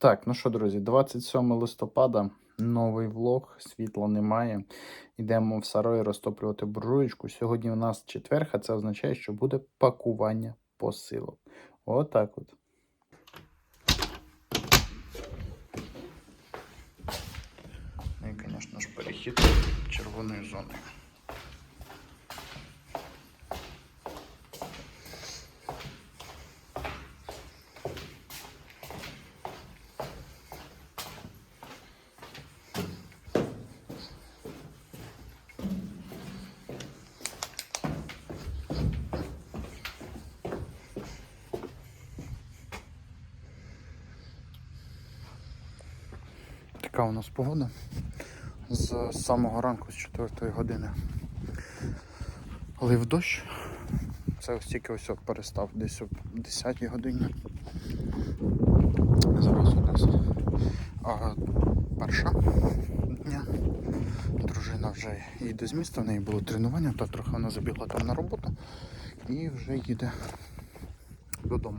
Так, ну що, друзі, 27 листопада, новий влог, світла немає. Йдемо в сарой розтоплювати буржуєчку. Сьогодні у нас четверг, а це означає, що буде пакування посилок. Отак от. Ну і, звісно ж, перехід червоної зони. Така у нас погода. З самого ранку, з 4 години. Лив дощ. Це ось тільки ось перестав десь о 10 годині. Зараз у нас а, перша дня. Дружина вже їде з міста, в неї було тренування, то трохи вона забігла там на роботу і вже їде додому.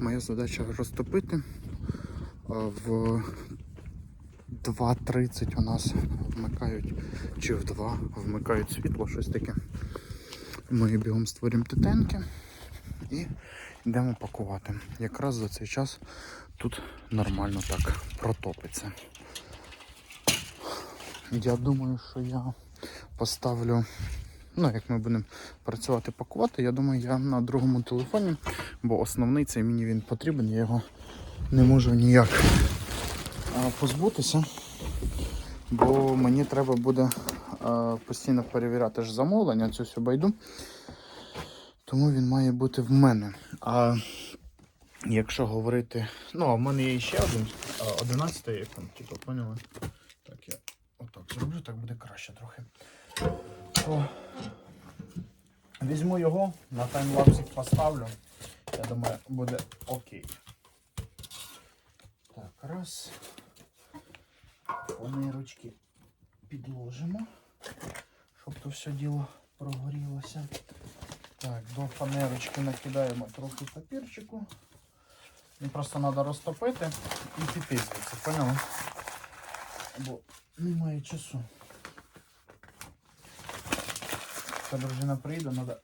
Моя задача розтопити. В 2.30 у нас вмикають, чи в 2 вмикають світло, щось таке. Ми бігом створюємо титенки і йдемо пакувати. Якраз за цей час тут нормально так протопиться. Я думаю, що я поставлю, ну як ми будемо працювати пакувати, я думаю, я на другому телефоні, бо основний цей мені він потрібен, я його не можу ніяк позбутися, бо мені треба буде постійно перевіряти ж замовлення, цю всю байду. Тому він має бути в мене. А якщо говорити. Ну, а в мене є ще один 11 iPhone, типу, поняли? Так, я отак зроблю, так буде краще трохи. То візьму його, на таймлапсик поставлю. Я думаю, буде окей. Так, раз. Вони ручки підложимо, щоб то все діло прогорілося. Так, до фанерочки накидаємо трохи папірчику. Він просто треба розтопити і піти поняли? Бо немає часу. Та дружина приїде, треба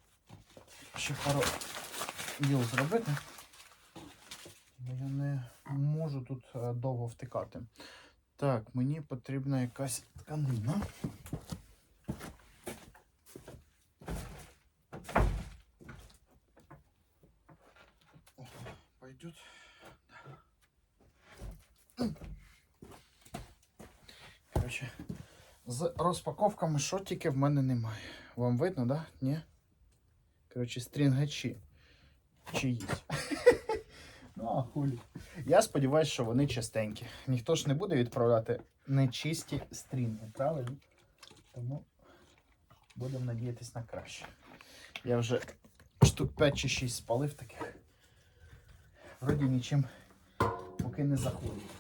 ще пару діл зробити. Бо я не можу тут е, довго втикати. Так, мені потрібна якась тканина. О, пойдет. Коротше, з розпаковками що тільки в мене немає. Вам видно, да? Ні? Коротше, стрінгачі. Чиїсь. Ну, а хулі. Я сподіваюся, що вони чистенькі. Ніхто ж не буде відправляти нечисті стрінги, правильно? Тому будемо надіятися на краще. Я вже штук 5 чи 6 спалив таких. Вроді нічим поки не захворів.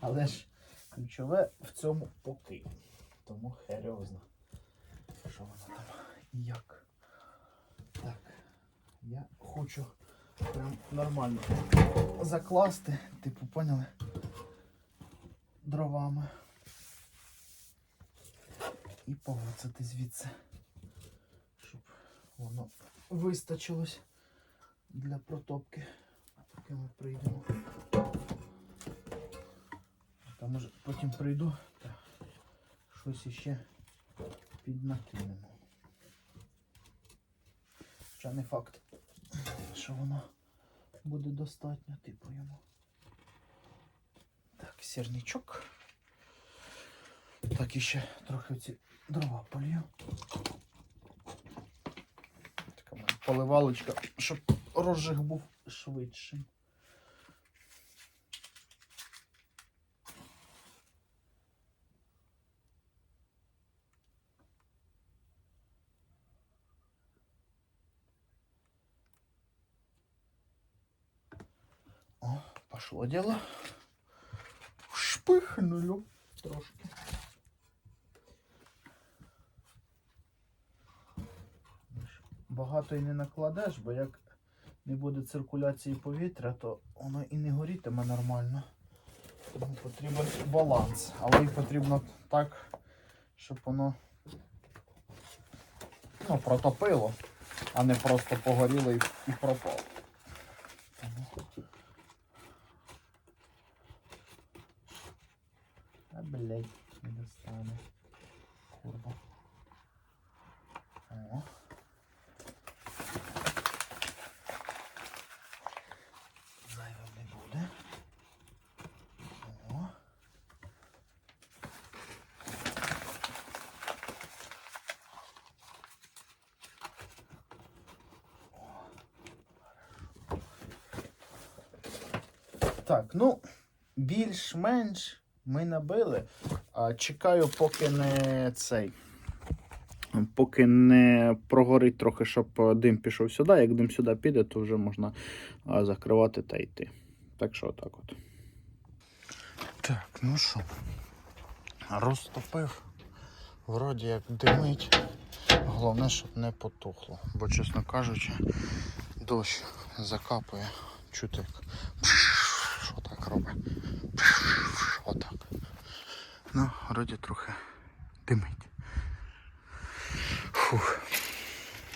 Але ж ключове в цьому поки. Тому серйозно. Що воно там і як? Так, я хочу прям нормально закласти, типу, поняли? Дровами. І повицати звідси, щоб воно вистачилось для протопки. Поки ми прийдемо. Там може потім прийду та щось іще піднакинемо. Хоча не факт, що воно буде достатньо, типу йому. Так, сірничок. Так, і ще трохи ці дрова полью. Така поливалочка, щоб розжиг був швидшим. О, пошло дело. Шпихнулю трошки. Багато і не накладеш, бо як не буде циркуляції повітря, то воно і не горітиме нормально. Тому потрібен баланс. Але і потрібно так, щоб воно ну, протопило, а не просто погоріло і, і пропало. Тому- А, блядь, не достане. Курва. О. Зайвим не буде. О. Так, ну, більш-менш ми набили. А, чекаю, поки не цей. Поки не прогорить трохи, щоб е, дим пішов сюди. Як дим сюди піде, то вже можна а, закривати та йти. Так що отак от. Так, ну що, розтопив. Вроді як димить. Головне, щоб не потухло. Бо, чесно кажучи, дощ закапує. Чути. Що так робить? Отак. Ну, вроді трохи димить. Фух.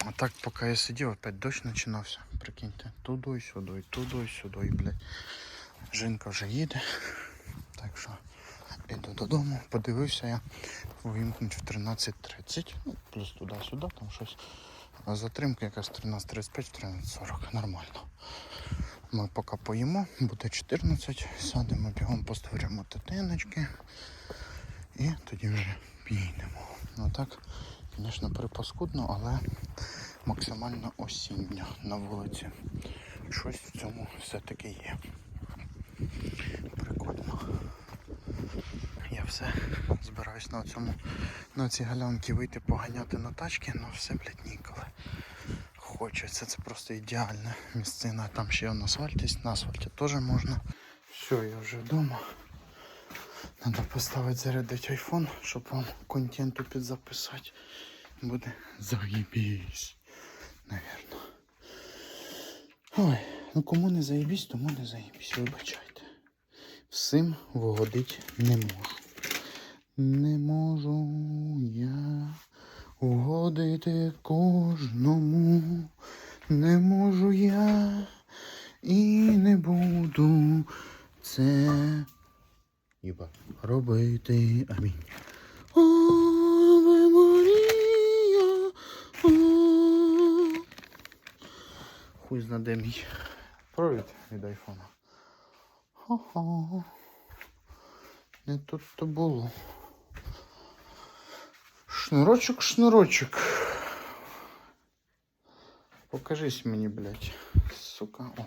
А так, поки я сидів, опять дощ починався. Прикиньте, туди, сюди, туди, сюди, блядь. Жінка вже їде. Так що йду додому, подивився я. Вимкнуть в 13.30. Ну, плюс туди-сюди, там щось. А затримка якась 13.35, 13.40. Ми поки поїмо, буде 14, садимо бігом, постворюємо тетиночки і тоді вже підемо. Ну так, звісно, припаскудно, але максимально осінньо на вулиці. Щось в цьому все-таки є. Прикольно. Я все збираюсь на цьому на ці галянки вийти поганяти на тачки, але все, блядь, ніколи. Хочеться, це просто ідеальна місцина. Там ще на асфальті, на асфальті теж можна. Все, я вже вдома. Треба поставити зарядити айфон, щоб вам контенту підзаписати. Буде заєбісь. Навірно. Ой, ну кому не заєбісь, тому не заєбісь, вибачайте. Всім вгодить не можу. Не можу я угодити кожному. Не можу я і не буду це Іба. робити. Амінь. Ave Maria, о. Хуй знаде мій. Провід від айфона. Ха-ха. Не тут то було. Шнурочок, шнурочок. Покажись мені, блядь. Сука. О.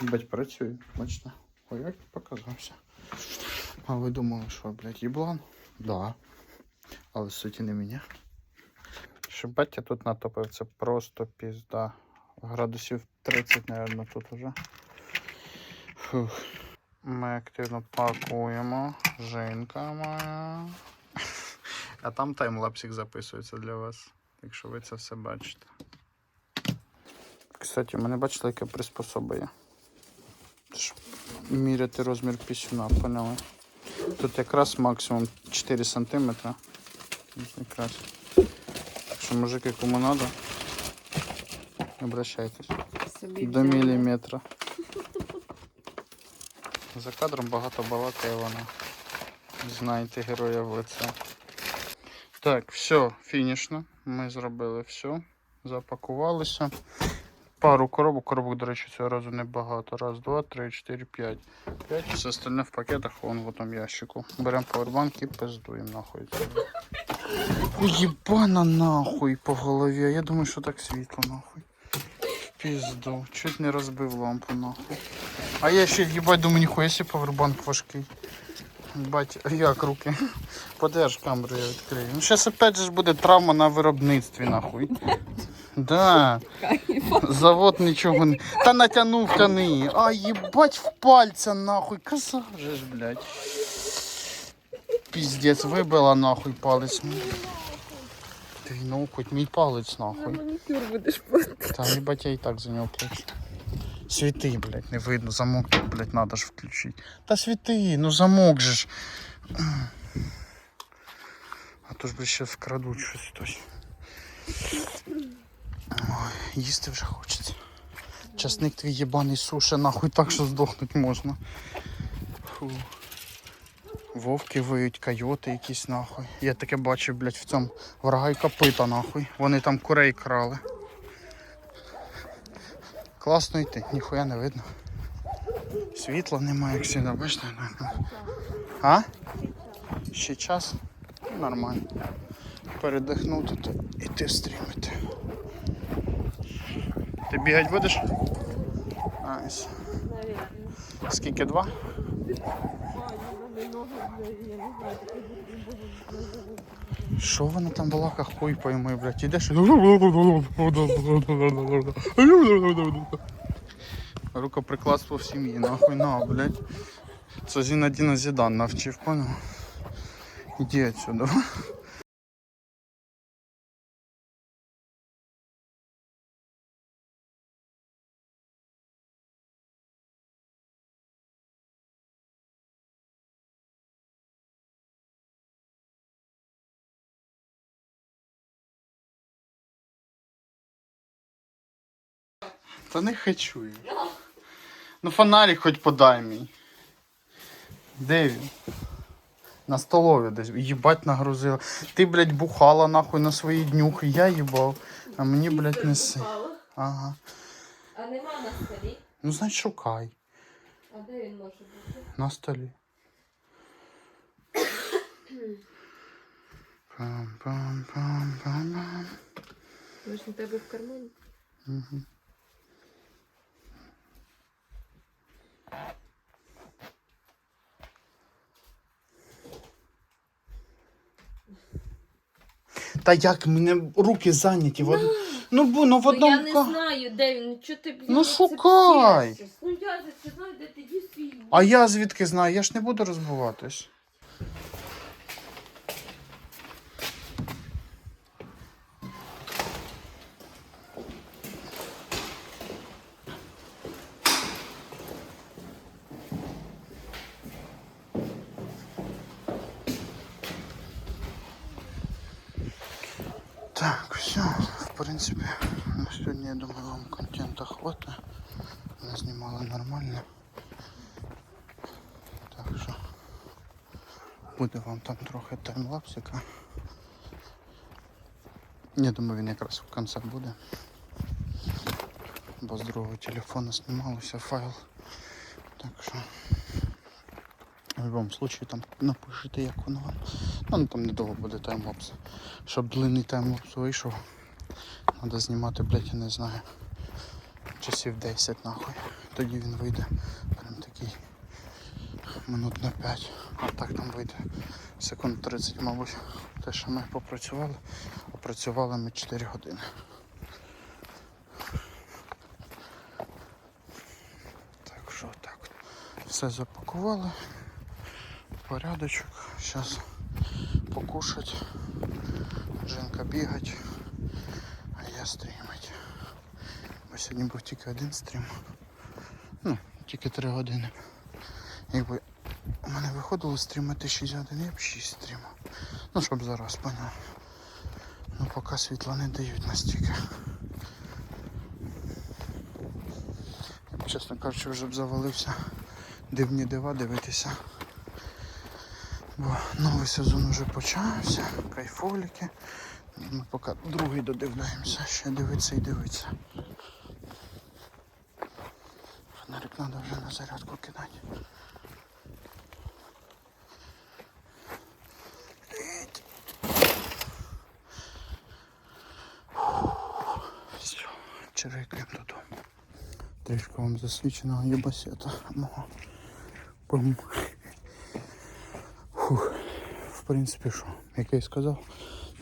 Бать, працює, бачите? Ой, як показався. А ви думали, що, блядь, їблан? Да. Але суті не мене. Шибать я тут натопив, це просто пізда. Градусів 30, наверное, тут уже. Фух. Ми активно пакуємо. Жінка моя. А там таймлапсик записується для вас, якщо ви це все бачите. Кстати, мене бачите, яке приспособа є. Щоб міряти розмір пісюна, поняли? Тут якраз максимум 4 см. Якраз. Так що, мужики, кому надо, обращайтесь. Собі До взяла. міліметра. За кадром багато балакає вона. Знаєте героя в лице. Так, все, фінішно. Ми зробили все. Запакувалися. Пару коробок. Коробок, до речі, цього разу небагато. Раз, два, три, чотири, п'ять. П'ять. Все остальне в пакетах, вон в тому ящику. Беремо павербанк і пиздуємо нахуй. Уєбана нахуй по голові. Я думаю, що так світло нахуй. Пізду. Чуть не розбив лампу нахуй. А я ще їбать думаю, ніхуя себе павербанк важкий. Бать, як руки. Подерж камеру я відкрию. Ну зараз опять же буде травма на виробництві нахуй. Да. Завод нічого не. Та натягнув тяни. А їбать в пальця нахуй. Казав же ж, блядь. Піздець, вибила нахуй палець. твій, ну хоч мій палець нахуй. будеш. Та їбать я і так за нього плачу. Світи, блядь, не видно, замок тут, блядь, надо ж включити. Та світи, ну замок же ж. А то ж, блядь, ще вкрадуть щось хтось. Їсти вже хочеться. Часник твій єбаний суше, нахуй так, що здохнуть можна. Фу. Вовки виють, койоти якісь нахуй. Я таке бачив, блядь, в цьому врага й копита нахуй. Вони там курей крали. Класно йти, ніхуя не видно. Світла немає, як сюди, бачите? А? Ще час? Нормально. Передихнути то іти стрімити. Ти бігати будеш? Найс. Скільки два? Що вона там балака хуй пойми, блядь, ідеш. і- Рукоприкладство в сім'ї, нахуй на, блядь. Це Зінадіна Зідан навчив, понял? Іди отсюда. Та не хочу я. Ну фонарик хоч подай мій. Де він? На столові десь. Їбать нагрузила. Ти, блядь, бухала нахуй на свої днюхи, я їбав. А мені, блядь, неси. Ага. А нема на столі? Ну, значить, шукай. А де він може бути? На столі. Пам-пам-пам-пам-пам. Може у тебе в кармані? Мгм. Та як мене руки зайняті Вод... Ну бо ну в Ну, я не ка- знаю, де він. Чого ти, блін, Ну, шукай. псуєшся? Ну я за це знаю, де ти дів свій. А я звідки знаю? Я ж не буду розбиватись. Так, все, в принципі, на сьогодні, я думаю, вам контента хватить. Ми знімали нормально. Так що буде вам там трохи таймлапсика. Я думаю, він якраз в кінці буде. Бо з другого телефону знімалося файл. Так що в будь-якому випадку там напишите, як воно вам. Ну там недовго буде таймлапс. Щоб длинний таймлапс вийшов, треба знімати, блядь, я не знаю. Часів 10 нахуй. Тоді він вийде прям такий минут на 5. А так там вийде секунд 30, мабуть. Те, що ми попрацювали, опрацювали ми 4 години. Так що так. Все запакували. Порядочок. Зараз покушать. Жінка бігать, а я стрімить. Сьогодні був тільки один стрім. Ну, тільки 3 години. Якби у мене виходило стрімити 6 годин, я б 6 стрімав. Ну, щоб зараз поняв. Ну поки світла не дають настільки. Я чесно кажучи, вже б завалився дивні дива дивитися. Бо новий сезон вже почався, кайфоліки. Ми поки другий додивляємося, ще дивиться і дивиться. Фонарик треба вже на зарядку кидати. Все, чирикаємо додому. Трішки вам засвіченого єбасета мого. Бум. Фух. В принципі, що, як я і сказав,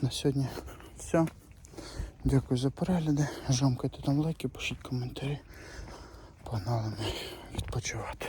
на сьогодні все. Дякую за перегляди. Жамкайте там лайки, пишіть коментарі. Погнали ми відпочивати.